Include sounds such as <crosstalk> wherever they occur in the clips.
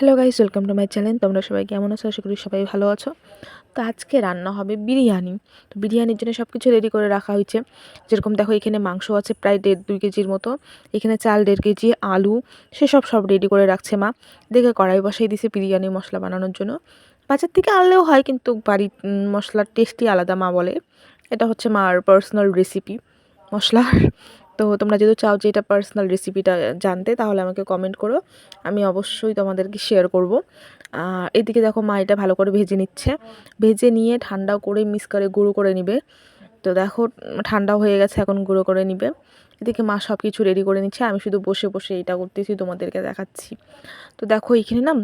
Hello guys welcome to my channel তোমরা সবাই কেমন আছো? আশা করি সবাই ভালো আছো। তো আজকে রান্না হবে বিরিয়ানি। তো বিরিয়ানির জন্য সব কিছু রেডি করে রাখা হয়েছে। যেরকম দেখো, এখানে মাংস আছে প্রায় দেড় দুই কেজির মতো। এখানে চাল দেড় কেজি, আলু, সেসব সব রেডি করে রাখছে মা। দেখে কড়াই বসাই দিছে বিরিয়ানি মশলা বানানোর জন্য। বাজার থেকে আনলেও হয়, কিন্তু বাড়ির মশলার টেস্টই আলাদা মা বলে। এটা হচ্ছে মার পার্সোনাল রেসিপি মশলার। তো তোমরা যদি চাও যে এটা পার্সোনাল রেসিপিটা জানতে, তাহলে আমাকে কমেন্ট করো। আমি অবশ্যই তোমাদেরকে শেয়ার করব। এদিকে দেখো মা এটা ভালো করে ভেজে নিচ্ছে। ভেজে নিয়ে ঠান্ডা করে মিক্স করে গুঁড়ো করে নিবে। তো দেখো ঠান্ডা হয়ে গেছে, এখন গুঁড়ো করে নিবে। এদিকে মা সব কিছু রেডি করে নিচ্ছে। আমি শুধু বসে বসে এটা করতেছি, তোমাদেরকে দেখাচ্ছি। তো দেখো এখানে না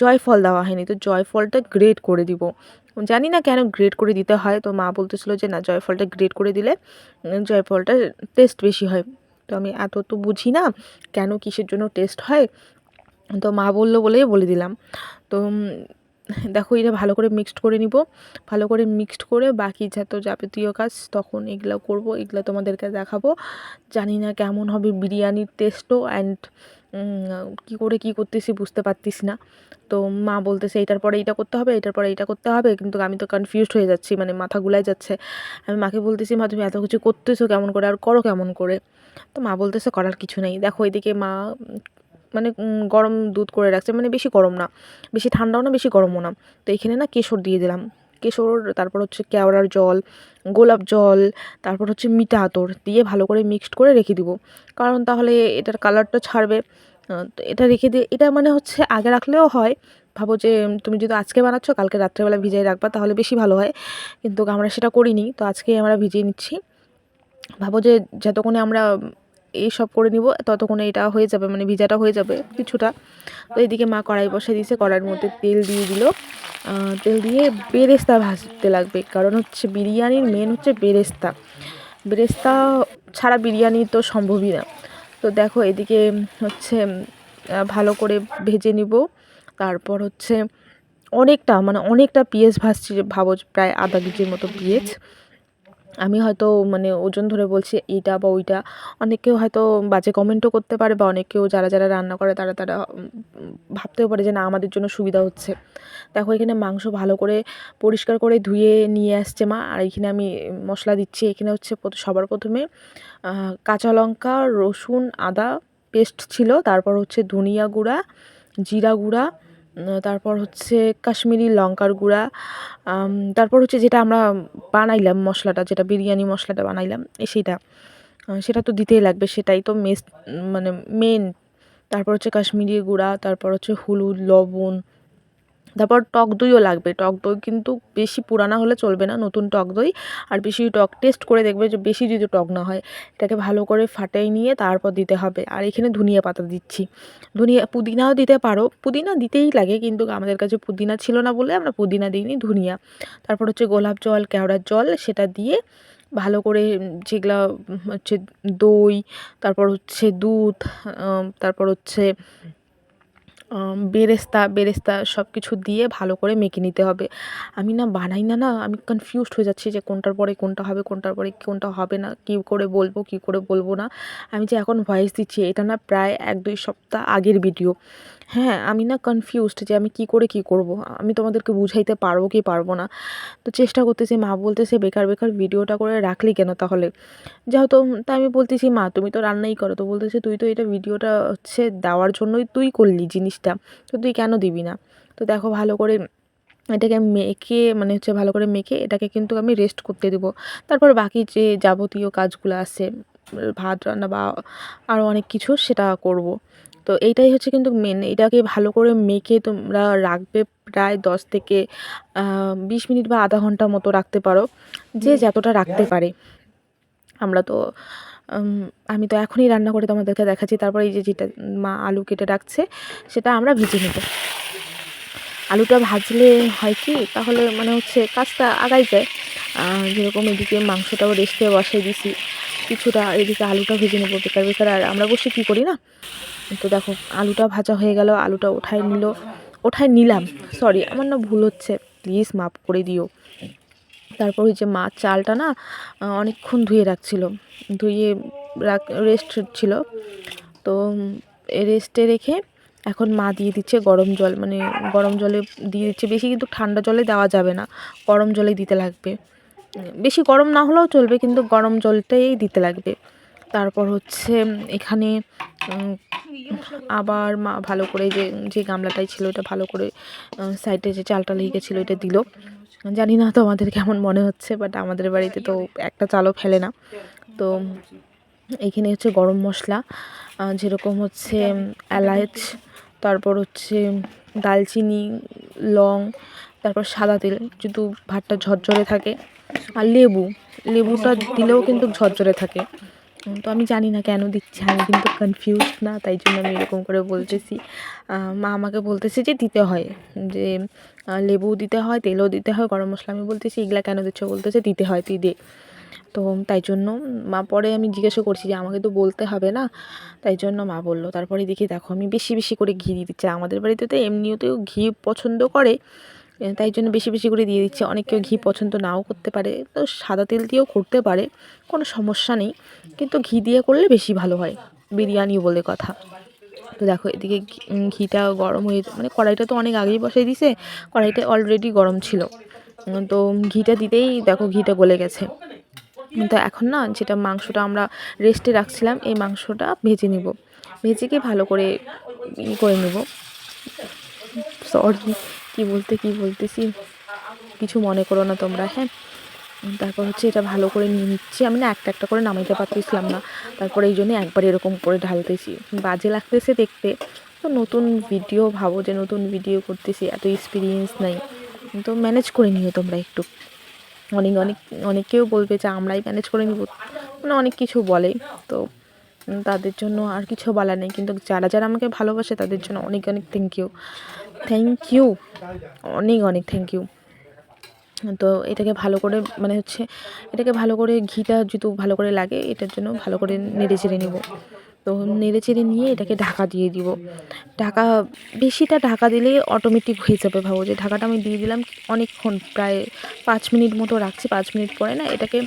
জয়ফল দেওয়া হয়নি। তো জয়ফলটা গ্রেট করে দিব। জানি না কেন গ্রেড করে দিতে হয়। তো মা বলতেছিল যে, না, জয়ফলটা গ্রেড করে দিলে জয়ফলটা টেস্ট বেশি হয়। তো আমি এত তো বুঝি না কেন কিসের জন্য টেস্ট হয়। তো মা বলল বলেই বলে দিলাম। তো দেখো, এটা ভালো করে মিক্সড করে নিব। ভালো করে মিক্সড করে বাকি যত যাবতীয় কাজ তখন এগুলো করব, এগুলো তোমাদেরকে দেখাবো। জানি না কেমন হবে বিরিয়ানির টেস্টও অ্যান্ড কী করে কী করতেছি বুঝতে পারতিস না। তো মা বলতেছে এটার পরে এইটা করতে হবে এটার পরে এইটা করতে হবে। কিন্তু আমি তো কনফিউজড হয়ে যাচ্ছি মানে মাথা গুলাই যাচ্ছে। আমি মাকে বলতেছি, মা, তুমি এত কিছু করতেছো কেমন করে, আর করো কেমন করে? তো মা বলতেছে, করার কিছু নেই। দেখো, এদিকে মা মানে গরম দুধ করে রাখছে মানে বেশি গরম না, বেশি ঠান্ডাও না, বেশি গরমও না। তো এখানে না কেশর দিয়ে দিলাম। কেশর, তারপর হচ্ছে কেওড়ার জল, গোলাপ জল, তারপর হচ্ছে মিঠা আতর দিয়ে ভালো করে মিক্সড করে রেখে দিব। কারণ তাহলে এটার কালারটা ছাড়বে। তো এটা রেখে দিয়ে, এটা মানে হচ্ছে আগে রাখলেও হয়। ভাবো যে তুমি যদি আজকে বানাচ্ছ, কালকে রাত্রেবেলা ভিজিয়ে রাখবা, তাহলে বেশি ভালো হয়। কিন্তু আমরা সেটা করিনি, তো আজকে আমরা ভিজিয়ে নিচ্ছি। ভাবো যে, যতক্ষণে আমরা এইসব করে নিব, ততক্ষণে এটা হয়ে যাবে মানে ভিজাটা হয়ে যাবে কিছুটা। তো এদিকে মা কড়াই বসে দিয়েছে, কড়াইয়ের মধ্যে তেল দিয়ে দিল। তেল দিয়ে বেরেস্তা ভাজতে লাগবে, কারণ হচ্ছে বিরিয়ানির মেন হচ্ছে বেরেস্তা। বেরেস্তা ছাড়া বিরিয়ানি তো সম্ভবই না। তো দেখো এদিকে হচ্ছে ভালো করে ভেজে নিব। তারপর হচ্ছে অনেকটা মানে অনেকটা পেঁয়াজ ভাজছি, ভাবো প্রায় আধা কেজির মতো পেঁয়াজ। আমি হয়তো মানে ওজন ধরে বলছি এইটা বা ওইটা। অনেকেও হয়তো বাজে কমেন্টও করতে পারে বা অনেকেও যারা যারা রান্না করে তারা তারা ভাবতেও পারে যে না, আমাদের জন্য সুবিধা হচ্ছে। দেখো, এখানে মাংস ভালো করে পরিষ্কার করে ধুয়ে নিয়ে আসছে মা। আর এখানে আমি মশলা দিচ্ছি। এখানে হচ্ছে সবার প্রথমে কাঁচা লঙ্কা, রসুন, আদা পেস্ট ছিল। তারপর হচ্ছে ধনিয়া গুঁড়া, জিরা গুঁড়া তারপর হচ্ছে কাশ্মীরি লঙ্কার গুঁড়া তারপর হচ্ছে যেটা আমরা বানাইলাম মশলাটা, যেটা বিরিয়ানি মশলাটা বানাইলাম সেইটা সেটা। তো দিতেই লাগবে, সেটাই তো মেস মানে মেন তারপর হচ্ছে কাশ্মীরি গুঁড়া, তারপর হচ্ছে হলুদ, লবণ তারপর টক দইও লাগবে। টক দই কিন্তু বেশি পুরানা হলে চলবে না, নতুন টক দই। আর বেশি টক টেস্ট করে দেখবে যে বেশি যদি টক না হয়, এটাকে ভালো করে ফাটাই নিয়ে তারপর দিতে হবে। আর এখানে ধনিয়া পাতা দিচ্ছি। ধনিয়া, পুদিনাও দিতে পারো। পুদিনা দিতেই লাগে কিন্তু আমাদের কাছে পুদিনা ছিল না বলে আমরা পুদিনা দিইনি, ধনিয়া। তারপর হচ্ছে গোলাপ জল কেওড়ার জল, সেটা দিয়ে ভালো করে যেগুলা হচ্ছে দই, তারপর হচ্ছে দুধ তারপর হচ্ছে বেরেস্তা বেরেস্তা সব কিছু দিয়ে ভালো করে মেখে নিতে হবে। আমি না বানাই না না, আমি কনফিউজড হয়ে যাচ্ছি যে কোনটার পরে কোনটা হবে, কোনটার পরে কোনটা হবে না, কী করে বলব, কী করে বলব না। আমি যে এখন ভয়েস দিচ্ছি, এটা না প্রায় এক দুই সপ্তাহ আগের ভিডিও হ্যাঁ আমি না কনফিউজড যে আমি কি করে কি করব? আমি তোমাদেরকে বুঝাইতে পারব কি পারব না? তো চেষ্টা করতেছি, মা বলতেছে, বেকার বেকার ভিডিওটা করে রাখলি কেন তাহলে? যেহেতু তাই আমি বলতেছি, মা, তুমি তো রান্নাই করো। তো বলতেছে, তুই তো এটা ভিডিওটা হচ্ছে দেওয়ার জন্যই তুই করলি জিনিসটা। তো তুই কেন দিবি না? তো দেখো, ভালো করে এটাকে মেখে মানে হচ্ছে ভালো করে মেখে এটাকে কিন্তু আমি রেস্ট করতে দেবো। তারপর বাকি যে যাবতীয় কাজগুলো আছে, ভাত, রান্না বা আরও অনেক কিছু, সেটা করব। তো এইটাই হচ্ছে কিন্তু মেন এটাকে ভালো করে মেখে তোমরা রাখবে প্রায় দশ থেকে বিশ মিনিট বা আধা ঘণ্টা মতো রাখতে পারো যে যতটা রাখতে পারে। আমরা তো আমি তো এখনই রান্না করে তোমাদেরকে দেখাচ্ছি তারপর এই যে যেটা মা আলু কেটে রাখছে সেটা আমরা ভেজে নেব। আলুটা ভাজলে হয় কি তাহলে মানে হচ্ছে কাজটা আগাই যায়। যেরকম এদিকে মাংসটাও রেস্টে বসাই দিছি কিছুটা এদিকে আলুটা ভেজে নেব বেকার বেকার আর আমরা বসে কী করি না? তো দেখো, আলুটা ভাজা হয়ে গেল, আলুটা ওঠায় নিল ওঠায় নিলাম। সরি আমার না ভুল হচ্ছে। প্লিজ মাফ করে দিও। তারপর ওই যে মাছ চালটা না অনেকক্ষণ ধুয়ে রাখছিল। ধুয়ে রাখ রেস্ট ছিল। তো রেস্টে রেখে এখন মা দিয়ে দিচ্ছে গরম জল। মানে গরম জলে দিয়ে দিচ্ছে। বেশি কিন্তু ঠান্ডা জলে দেওয়া যাবে না। গরম জলেই দিতে লাগবে। বেশি গরম না হলেও চলবে, কিন্তু গরম জলটাই দিতে লাগবে। তারপর হচ্ছে, এখানে আবার মা ভালো করে যে যে গামলাটাই ছিল ওটা ভালো করে সাইডে যে চালটা লেগে গেছিল এটা দিল। জানি না তোমাদের কেমন মনে হচ্ছে বাট আমাদের বাড়িতে তো একটা চালও ফেলে না। তো এখানে হচ্ছে গরম মশলা যেরকম হচ্ছে এলাচ, তারপর হচ্ছে দালচিনি, লং, তারপর সাদা তেল যদি ভাতটা ঝরঝরে থাকে। আর লেবু, লেবুটা দিলেও কিন্তু ঝরঝরে থাকে। তো আমি জানি না কেন দিচ্ছে, আমি কিন্তু কনফিউজ না, তাই জন্য আমি এরকম করে বলতেছি। মা আমাকে বলতেছে যে দিতে হয়, যে লেবু দিতে হয়, তেলও দিতে হয়, গরম মশলা আমি বলতেছি, এগুলা কেন দিচ্ছ? বলতেছে, দিতে হয়, তুই দে। তো তাই জন্য মা পরে আমি জিজ্ঞাসা করছি যে, আমাকে তো বলতে হবে না? তাই জন্য মা বলল, তারপরে দেখি, দেখো, আমি বেশি বেশি করে ঘি দিয়ে দিচ্ছি। আমাদের বাড়িতে তো এমনিতেও ঘি পছন্দ করে তাই জন্য বেশি বেশি করে দিয়ে দিচ্ছে। অনেক কেউ ঘি পছন্দ নাও করতে পারে। তো সাদা তেল দিয়েও করতে পারে, কোনো সমস্যা নেই। কিন্তু ঘি দিয়ে করলে বেশি ভালো হয়, বিরিয়ানি বলে কথা। তো দেখো, এদিকে ঘিটা গরম হয়ে মানে কড়াইটা তো অনেক আগেই বসাই দিছে কড়াইটা অলরেডি গরম ছিল। তো ঘিটা দিতেই দেখো ঘিটা গলে গেছে। তো এখন না, যেটা মাংসটা আমরা রেস্টে রাখছিলাম, এই মাংসটা ভেজে নিব। ভেজে কি ভালো করে করে নেব। সরি কি বলতে, কি বলতেছি? কিছু মনে করো না তোমরা হ্যাঁ? তারপর হচ্ছে এটা ভালো করে নিয়ে নিচ্ছি। আমি না একটা একটা করে নামাইতে পারতেছিলাম না। তারপরে এই জন্য একবার এরকম করে ঢালতেছি। বাজে লাগতেছে দেখতে। তো নতুন ভিডিও ভাবো যে নতুন ভিডিও করতেছি, এত এক্সপিরিয়েন্স নাই। তো ম্যানেজ করে নিও তোমরা একটু। অনেক অনেক অনেকেও বলবে যে আমরাই ম্যানেজ করে নিব। মানে অনেক কিছু বলে। তো তাদের জন্য আর কিছু বলা নেই। কিন্তু যারা যারা আমাকে ভালোবাসে তাদের জন্য অনেক অনেক থ্যাংক ইউ থ্যাংক ইউ অনেক অনেক থ্যাংক ইউ তো এটাকে ভালো করে মানে হচ্ছে এটাকে ভালো করে ঘিটা যেহেতু ভালো করে লাগে, এটার জন্য ভালো করে নেড়ে চেড়ে নেব। তো নেড়ে চেড়ে নিয়ে এটাকে ঢাকা দিয়ে দিব। ঢাকা, বেশিটা ঢাকা দিলে অটোমেটিক হয়ে যাবে ভাবো যে ঢাকাটা আমি দিয়ে দিলাম অনেকক্ষণ, প্রায় পাঁচ মিনিট মতো রাখছি, পাঁচ মিনিট পরে না এটাকে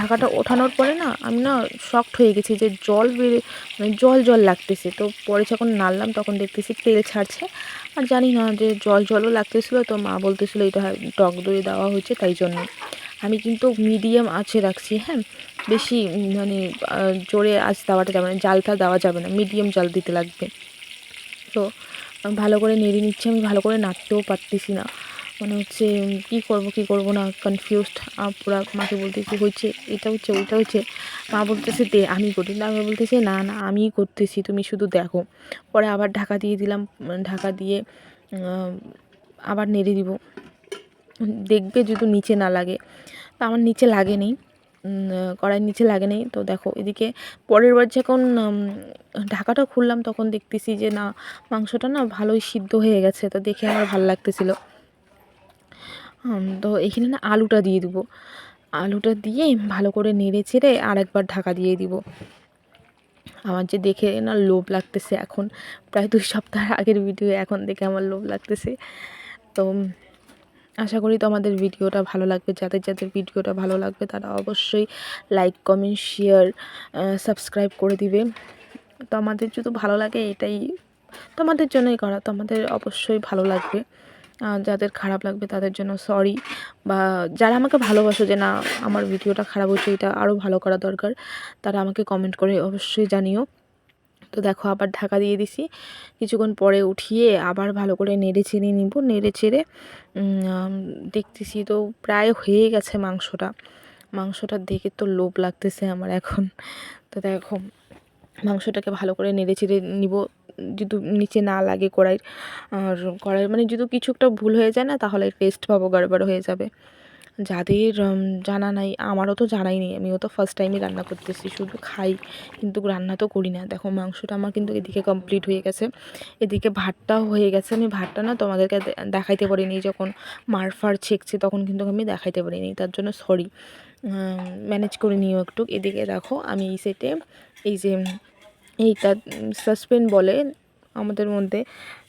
ঢাকাটা ওঠানোর পরে না, আমি না শক্ট হয়ে গেছি যে জল বেড়ে মানে জল জল লাগতেছে। তো পরে যখন নাড়লাম তখন দেখতেছি তেল ছাড়ছে। আর জানি না যে জল জলও লাগতেছিলো, তো মা বলতেছিলো এটা টক দই দেওয়া হয়েছে, তাই জন্য। আমি কিন্তু মিডিয়াম আছে রাখছি হ্যাঁ? বেশি মানে জোরে আঁচ দেওয়াটা যাবে না, জালটা দেওয়া যাবে না মিডিয়াম জাল দিতে লাগবে। তো ভালো করে নেড়ে নিচ্ছি, আমি ভালো করে নাড়তেও পারতেছি না। মানে হচ্ছে কী করব কী করব না কনফিউজড পুরা মাকে বলতেছি হচ্ছে এটা হচ্ছে ওইটা হচ্ছে। মা বলতেছে দে আমি করি। আমি বলতেছি না না আমিই করতেছি তুমি শুধু দেখো। পরে আবার ঢাকা দিয়ে দিলাম ঢাকা দিয়ে আবার নেড়ে দিব। দেখবে যদি নিচে না লাগে। তো আমার নিচে লাগেনি উম, কড়াইয়ের নিচে লাগে নেই। তো দেখো এদিকে পরের বার যখন ঢাকাটা খুললাম তখন দেখতেছি যে না মাংসটা না ভালোই সিদ্ধ হয়ে গেছে। তো দেখে আমার ভালো লাগতেছিল। তো এখানে না আলুটা দিয়ে দিব। আলুটা দিয়ে ভালো করে নেড়ে চেড়ে আর একবার ঢাকা দিয়ে দিব। আমার যে দেখে না লোভ লাগতেছে এখন। প্রায় দুই সপ্তাহ আগের ভিডিও এখন দেখে আমার লোভ লাগতেছে। তো আশা করি তোমাদের ভিডিওটা ভালো লাগবে। যাদের যাদের ভিডিওটা ভালো লাগবে তারা অবশ্যই লাইক কমেন্ট শেয়ার সাবস্ক্রাইব করে দিবে। তো আমাদের যদি ভালো লাগে এটাই তোমাদের জন্যই করা। তোমাদের অবশ্যই ভালো লাগবে। যাদের খারাপ লাগবে তাদের জন্য সরি বা যারা আমাকে ভালোবাসো যে না, আমার ভিডিওটা খারাপ হচ্ছে, এটা আরও ভালো করা দরকার, তারা আমাকে কমেন্ট করে অবশ্যই জানিও। তো দেখো, আবার ঢাকা দিয়ে দিছি। কিছুক্ষণ পরে উঠিয়ে আবার ভালো করে নেড়ে চেড়ে নিব, নেড়ে চেড়ে দেখতেছি তো প্রায় হয়ে গেছে মাংসটা। মাংসটা দেখে তো লোভ লাগতেছে আমার এখন। তো দেখো, মাংসটাকে ভালো করে নেড়ে চেড়ে নিব। যদি নিচে না লাগে কড়াইয়ের আর কড়াইয়ের মানে যদি কিছু একটা ভুল হয়ে যায় না, তাহলে টেস্ট পাবো গড়বড় হয়ে যাবে। যাদের জানা নাই, আমারও তো জানাই নেই, আমিও তো ফার্স্ট টাইমই রান্না করতেছি, শুধু খাই, কিন্তু রান্না তো করি না। দেখো, মাংসটা আমার কিন্তু এদিকে কমপ্লিট হয়ে গেছে। এদিকে ভাতটাও হয়ে গেছে, আমি ভাতটা না তোমাদেরকে দেখাইতে পারিনি, যখন মারফার ছেঁকছে, তখন কিন্তু আমি দেখাইতে পারিনি, তার জন্য সরি ম্যানেজ করে নিও একটু। এদিকে দেখো, আমি এই সেটে এই যে এইটা সাসপেন্ড বলে আমাদের মধ্যে।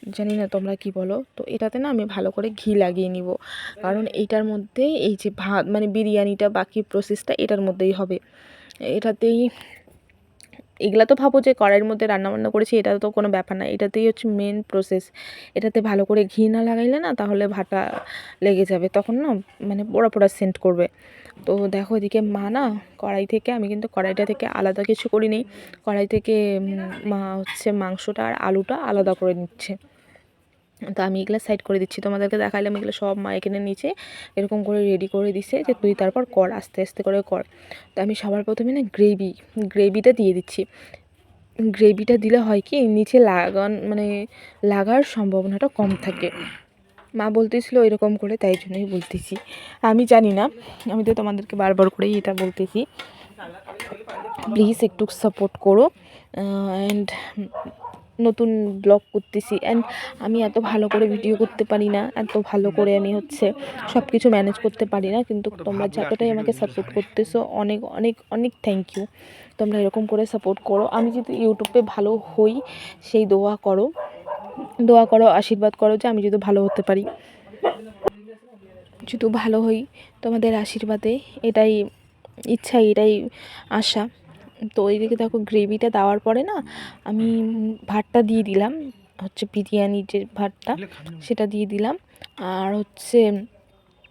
জানি না তোমরা কি বলো। তো এটাতে না আমি ভালো করে ঘি লাগিয়ে নিব। কারণ এইটার মধ্যে এই যে ভাত মানে বিরিয়ানিটা বাকি প্রসেসটা এটার মধ্যেই হবে। এটাতেই এগুলা তো ভাবো যে কড়াইয়ের মধ্যে রান্নাবান্না করেছি, এটা তো কোনো ব্যাপার না। এটাতেই হচ্ছে মেন প্রসেস এটাতে ভালো করে ঘি না লাগাইলে না তাহলে ভাটা লেগে যাবে। তখন না মানে পোড়া পোড়া সেন্ট করবে। তো দেখো এদিকে মা না কড়াই থেকে, আমি কিন্তু কড়াইটা থেকে আলাদা কিছু করিনি। কড়াই থেকে মা হচ্ছে মাংসটা আর আলুটা আলাদা করে নিচ্ছে। তো আমি এগুলো সাইড করে দিচ্ছি। তোমাদেরকে দেখাইলাম এগুলো সব মা এখানে নিচে এরকম করে রেডি করে দিছে যে তুই তারপর কর, আস্তে আস্তে করে কর। তো আমি সবার প্রথমে না গ্রেভি গ্রেভিটা দিয়ে দিচ্ছি। গ্রেভিটা দিলে হয় কি, নিচে লাগান মানে লাগার সম্ভাবনাটা কম থাকে। মা বলতেছিল এরকম করে, তাই জন্যই বলতেছি। আমি জানি না, আমি তো তোমাদেরকে বারবার করেই এটা বলতেছি। প্লিজ একটু সাপোর্ট করো অ্যান্ড নতুন ব্লগ করতেছি অ্যান্ড আমি এত ভালো করে ভিডিও করতে পারি না এত ভালো করে আমি হচ্ছে সব কিছু ম্যানেজ করতে পারি না কিন্তু তোমরা যতটাই আমাকে সাপোর্ট করতেছো অনেক অনেক অনেক থ্যাংক ইউ তোমরা এরকম করে সাপোর্ট করো। আমি যদি ইউটিউবে ভালো হই সেই দোয়া করো। দোয়া করো আশীর্বাদ করো যে আমি যদি ভালো হতে পারি। যদি ভালো হই তোমাদের আশীর্বাদে এটাই ইচ্ছা এটাই আশা। তো ওইদিকে দেখো গ্রেভিটা দেওয়ার পরে না আমি ভাতটা দিয়ে দিলাম হচ্ছে বিরিয়ানির যে ভাতটা সেটা দিয়ে দিলাম। আর হচ্ছে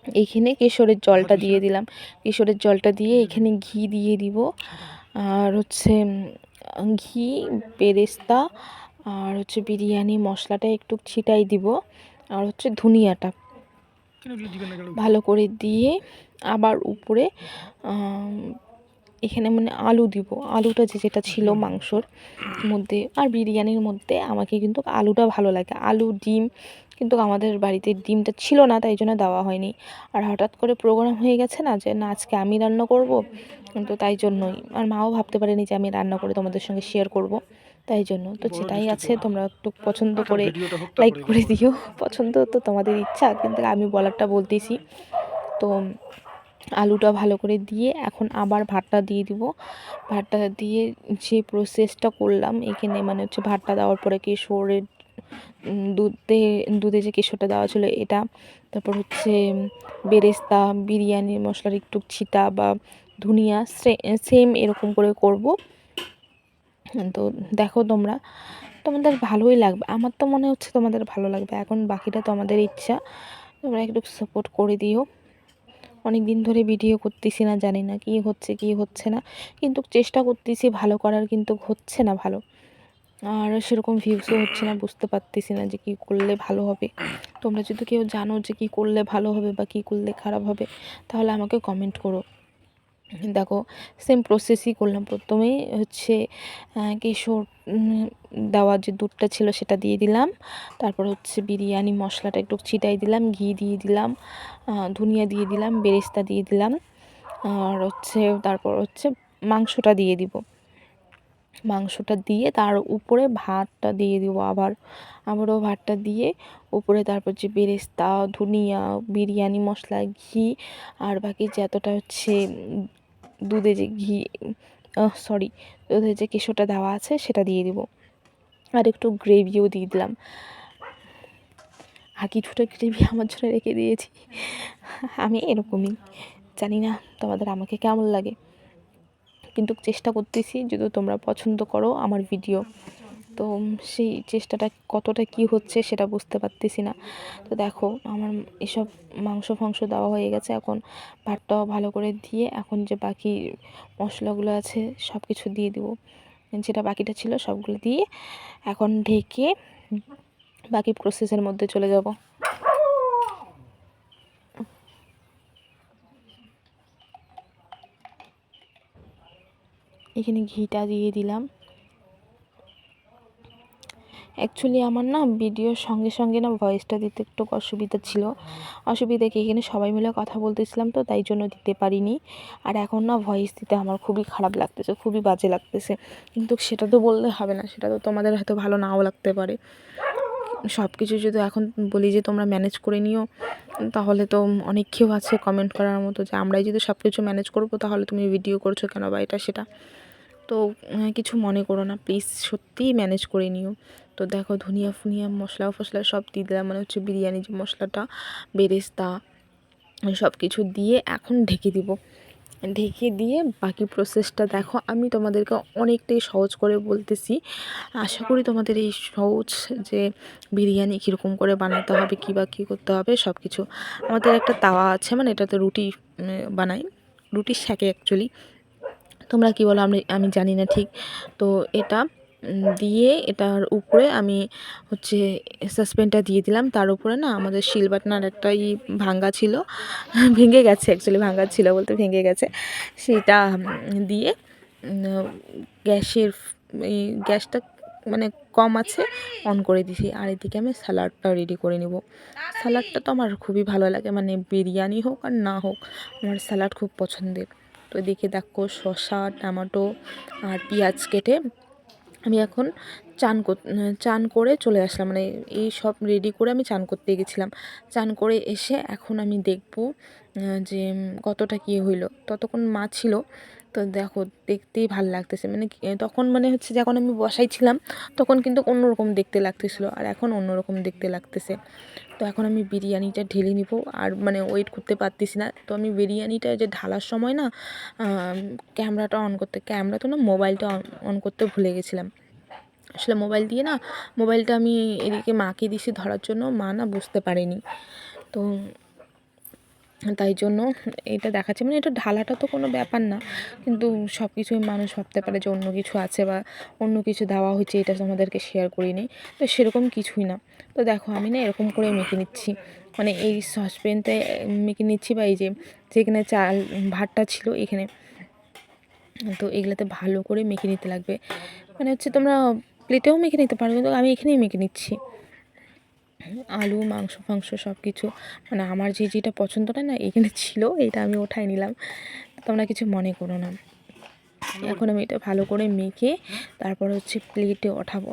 এইখানে কেশরের জলটা দিয়ে দিলাম। কেশরের জলটা দিয়ে এখানে ঘি দিয়ে দিব। আর হচ্ছে ঘি বেরেস্তা আর হচ্ছে বিরিয়ানি মশলাটা একটু ছিটাই দিব। আর হচ্ছে ধনিয়াটা ভালো করে দিয়ে আবার উপরে এখানে মানে আলু দিব। আলুটা যে যেটা ছিল মাংসর মধ্যে আর বিরিয়ানির মধ্যে আমাকে কিন্তু আলুটা ভালো লাগে। আলু ডিম কিন্তু আমাদের বাড়িতে ডিমটা ছিল না তাই জন্য দেওয়া হয়নি। আর হঠাৎ করে প্রোগ্রাম হয়ে গেছে না যে না আজকে আমি রান্না করব। তো তাই জন্যই। আর মাও ভাবতে পারেনি যে আমি রান্না করে তোমাদের সঙ্গে শেয়ার করব। তাই জন্য। তো যেটাই আছে তোমরা একটু পছন্দ করে লাইক করে দিও। পছন্দ তো তোমাদের ইচ্ছা কিন্তু আমি বলারটা বলতেছি। তো আলুটা ভালো করে দিয়ে এখন আবার ভাতটা দিয়ে দিব। ভাতটা দিয়ে যে প্রসেসটা করলাম, এখানে মানে হচ্ছে ভাতটা দেওয়ার পরে কেশরের দুধে দুধে যে কেশরটা দেওয়া ছিল এটা, তারপর হচ্ছে বেরেস্তা, বিরিয়ানির মশলার একটু ছিটা বা ধনিয়া সেম এরকম করে করব। তো দেখো তোমরা, তোমাদের ভালোই লাগবে। আমার তো মনে হচ্ছে তোমাদের ভালো লাগবে। এখন বাকিটা তোমাদের ইচ্ছা। তোমরা একটু সাপোর্ট করে দিও। অনেক দিন ধরে ভিডিও করতেছি না, জানি না কি হচ্ছে কি হচ্ছে না। কিন্তু চেষ্টা করতেছি, ভালো করার কিন্তু হচ্ছে না ভালো। আর সেরকম ভিউসও হচ্ছে না, বুঝতে পারতেছি না যে কি করলে ভালো হবে। তোমরা যদি কেউ জানো যে কি করলে ভালো হবে বা কি করলে খারাপ হবে, তাহলে আমাকে কমেন্ট করো। দেখো সেম প্রসেসই করলাম। প্রথমে হচ্ছে কেশর দেওয়ার যে দুধটা ছিল সেটা দিয়ে দিলাম। তারপর হচ্ছে বিরিয়ানি মশলাটা একটু ছিটাই দিলাম, ঘি দিয়ে দিলাম ধনিয়া দিয়ে দিলাম, বেরেস্তা দিয়ে দিলাম। আর হচ্ছে, তারপর হচ্ছে মাংসটা দিয়ে দিব। মাংসটা দিয়ে তার উপরে ভাতটা দিয়ে দিব আবার। আবারও ভাতটা দিয়ে উপরে তারপর যে বেরেস্তা, ধনিয়া, বিরিয়ানি, মশলা, ঘি আর বাকি যতটা হচ্ছে দুধে যে ঘি সরি দুধে যে কেশোটা দেওয়া আছে সেটা দিয়ে দিব। আর একটু গ্রেভিও দিয়ে দিলাম। আর কিছুটা গ্রেভি আমার জন্য রেখে দিয়েছি। আমি এরকমই। জানি না তোমাদের আমাকে কেমন লাগে। কিন্তু চেষ্টা করতেছি যদি তোমরা পছন্দ করো আমার ভিডিও তো সেই চেষ্টাটা কতটা কি হচ্ছে সেটা বুঝতে পারতেছি না। তো দেখো, আমার এসব মাংস ফাংস দেওয়া হয়ে গেছে। এখন ভাতটাও ভালো করে দিয়ে এখন যে বাকি মশলাগুলো আছে সব কিছু দিয়ে দিব। যেটা বাকিটা ছিল সবগুলো দিয়ে এখন ঢেকে বাকি প্রসেসের মধ্যে চলে যাব। এখানে ঘিটা দিয়ে দিলাম। অ্যাকচুয়ালি আমার না ভিডিওর সঙ্গে সঙ্গে না ভয়েসটা দিতে একটু অসুবিধা ছিল। অসুবিধা কি এখানে সবাই মিলে কথা বলতেছিলাম তো, তাই জন্য দিতে পারিনি। আর এখন না ভয়েস দিতে আমার খুবই খারাপ লাগতেছে, খুবই বাজে লাগতেছে। কিন্তু সেটা তো বললে হবে না, সেটা তো তোমাদের হয়তো ভালো নাও লাগতে পারে। সব কিছু যদি এখন বলি যে তোমরা ম্যানেজ করে নিও, তাহলে তো অনেক কেউ আছে কমেন্ট করার মতো যে আমরাই যদি সব কিছু ম্যানেজ করব, তাহলে তুমি ভিডিও করছ কেন বা এটা সেটা। তো কিছু মনে করো না প্লিজ সত্যিই ম্যানেজ করে নিও। তো দেখো, ধনিয়া ফুনিয়া, মশলা ফসলা সব দিয়ে দিলাম মানে হচ্ছে বিরিয়ানি যে মশলাটা, বেরেস্তা সব কিছু দিয়ে এখন ঢেকে দিব। ঢেকে দিয়ে বাকি প্রসেসটা দেখো, আমি তোমাদেরকে অনেকটাই সহজ করে বলতেছি। আশা করি তোমাদের এই সহজ যে বিরিয়ানি কীরকম করে বানাতে হবে, কী বা কী করতে হবে, সব কিছু। আমাদের একটা তাওয়া আছে মানে এটাতে রুটি বানাই। রুটি শাকে অ্যাকচুয়ালি তোমরা কী বলো? আমি আমি জানি না ঠিক। তো এটা দিয়ে এটার উপরে আমি হচ্ছে সাসপেনটা দিয়ে দিলাম। তার উপরে না আমাদের শিলবাটনার একটা ই ভাঙ্গা ছিল। <laughs> ভেঙে গেছে অ্যাকচুয়ালি ভাঙ্গা ছিল বলতে ভেঙে গেছে। সেটা দিয়ে গ্যাসের, এই গ্যাসটা মানে কম আছে অন করে দিছি। আর এদিকে আমি স্যালাডটা রেডি করে নিব। স্যালাডটা তো আমার খুবই ভালো লাগে। মানে বিরিয়ানি হোক আর না হোক, আমার স্যালাড খুব পছন্দের। তো এদিকে দেখো শসা টমেটো আর পেঁয়াজ কেটে আমি এখন চান চান করে চলে আসলাম। মানে এই সব রেডি করে আমি চান করতে গেছিলাম। চান করে এসে এখন আমি দেখব যে কতটা কী হইল। ততক্ষণ মা ছিল, তো দেখো দেখতেই ভালো লাগতেছে। মানে তখন মানে হচ্ছে যখন আমি বসাইছিলাম তখন কিন্তু অন্যরকম দেখতে লাগতেছিলো আর এখন অন্যরকম দেখতে লাগতেছে। তো এখন আমি বিরিয়ানিটা ঢেলে নিব আর মানে ওয়েট করতে পারতেছি না। তো আমি বিরিয়ানিটা যে ঢালার সময় না ক্যামেরাটা অন করতে, ক্যামেরা তো না মোবাইলটা অন করতে ভুলে গেছিলাম। আসলে মোবাইল দিয়ে না, মোবাইলটা আমি এদিকে মাকে দিছি ধরার জন্য, মা না বুঝতে পারেনি। তো তাই জন্য এটা দেখাচ্ছে। মানে এটা ঢালাটা তো কোনো ব্যাপার না, কিন্তু সব কিছুই মানুষ ভাবতে পারে যে অন্য কিছু আছে বা অন্য কিছু দেওয়া হয়েছে, এটা আমাদেরকে শেয়ার করিনি তো সেরকম কিছুই না। তো দেখো, আমি না এরকম করে মেখে নিচ্ছি। মানে এই সসপ্যানটায় মেখে নিচ্ছি বা এই যে যেখানে চাল, ভাতটা ছিল এখানে। তো এগুলোতে ভালো করে মেখে নিতে লাগবে। মানে হচ্ছে তোমরা প্লেটেও মেখে নিতে পারো কিন্তু আমি এখানেই মেখে নিচ্ছি। আলু, মাংস, ফাংস সব কিছু। মানে আমার যে যেটা পছন্দটা না এখানে ছিল, এটা আমি ওঠাই নিলাম। তোমরা কিছু মনে করো না। এখন আমি এটা ভালো করে মেখে তারপর হচ্ছে প্লেটে ওঠাবো।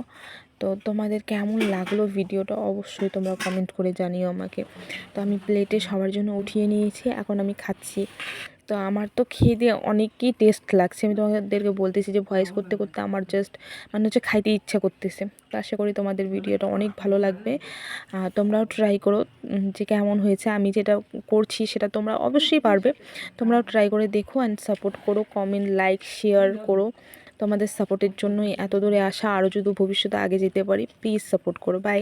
তো তোমাদের কেমন লাগল ভিডিওটা অবশ্যই তোমরা কমেন্ট করে জানিও আমাকে। তো আমি প্লেটে সবার জন্য উঠিয়ে নিয়েছি, এখন আমি খাচ্ছি। তো আমার তো খেয়ে দিয়ে অনেকই টেস্ট লাগছে। আমি তোমাদেরকে বলতেছি যে ভয়েস করতে করতে আমার জাস্ট মানে হচ্ছে খাইতে ইচ্ছা করতেছে। তো আশা করি তোমাদের ভিডিওটা অনেক ভালো লাগবে। তোমরাও ট্রাই করো যে কেমন হয়েছে। আমি যেটা করছি সেটা তোমরা অবশ্যই পারবে। তোমরাও ট্রাই করে দেখো অ্যান্ড সাপোর্ট করো। কমেন্ট লাইক শেয়ার করো। তোমাদের সাপোর্টের জন্যই এত দূরে আসা। আরও যদি ভবিষ্যতে আগে যেতে পারি প্লিজ সাপোর্ট করো। বাই